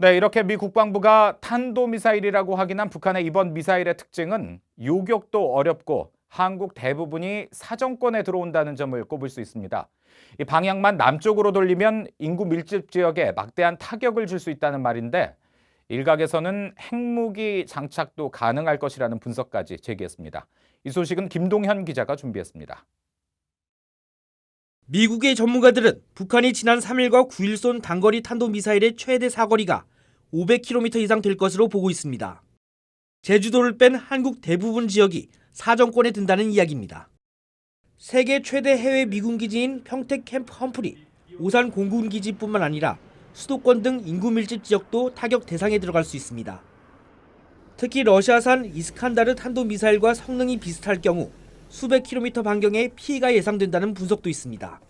네, 이렇게 미 국방부가 탄도미사일이라고 확인한 북한의 이번 미사일의 특징은 요격도 어렵고 한국 대부분이 사정권에 들어온다는 점을 꼽을 수 있습니다. 이 방향만 남쪽으로 돌리면 인구 밀집 지역에 막대한 타격을 줄 수 있다는 말인데 일각에서는 핵무기 장착도 가능할 것이라는 분석까지 제기했습니다. 이 소식은 김동현 기자가 준비했습니다. 미국의 전문가들은 북한이 지난 3일과 9일 쏜 단거리 탄도미사일의 최대 사거리가 500km 이상 될 것으로 보고 있습니다. 제주도를 뺀 한국 대부분 지역이 사정권에 든다는 이야기입니다. 세계 최대 해외 미군 기지인 평택 캠프 험프리, 오산 공군 기지뿐만 아니라 수도권 등 인구 밀집 지역도 타격 대상에 들어갈 수 있습니다. 특히 러시아산 이스칸다르 탄도미사일과 성능이 비슷할 경우 수백 킬로미터 반경의 피해가 예상된다는 분석도 있습니다.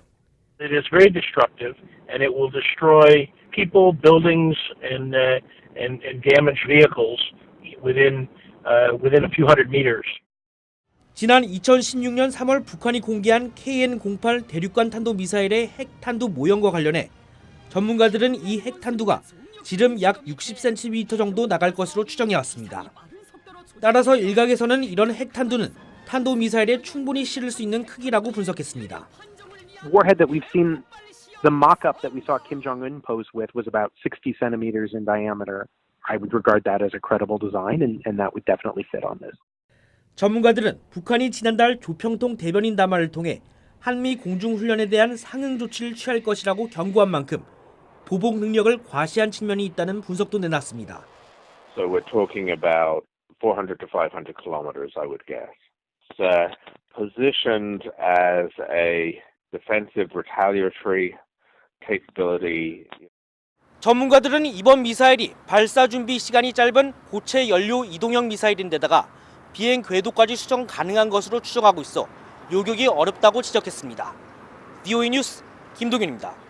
It is very destructive, and it will destroy people, buildings, and uh, and, and damage vehicles within uh, within a few hundred meters. 지난 2016년 3월 북한이 공개한 KN-08 대륙간 탄도 미사일의 핵 탄두 모형과 관련해 전문가들은 이 핵 탄두가 지름 약 60cm 정도 나갈 것으로 추정해 왔습니다. 따라서 일각에서는 이런 핵 탄두는 탄도 미사일에 충분히 실을 수 있는 크기라고 분석했습니다. warhead that we've seen, the mock-up that we saw Kim Jong Un pose with was about 60 centimeters in diameter. I would regard that as a credible design, and, and that would definitely fit on this. 전문가들은 북한이 지난달 조평통 대변인 담화를 통해 한미 공중훈련에 대한 상응 조치를 취할 것이라고 경고한 만큼 보복 능력을 과시한 측면이 있다는 분석도 내놨습니다. So we're talking about 400 to 500 kilometers, I would guess. It's uh, positioned as a defensive retaliatory capability. 전문가들은 이번 미사일이 발사 준비 시간이 짧은 고체 연료 이동형 미사일인데다가 비행 궤도까지 수정 가능한 것으로 추정하고 있어 요격이 어렵다고 지적했습니다. DOE 뉴스 김동윤입니다.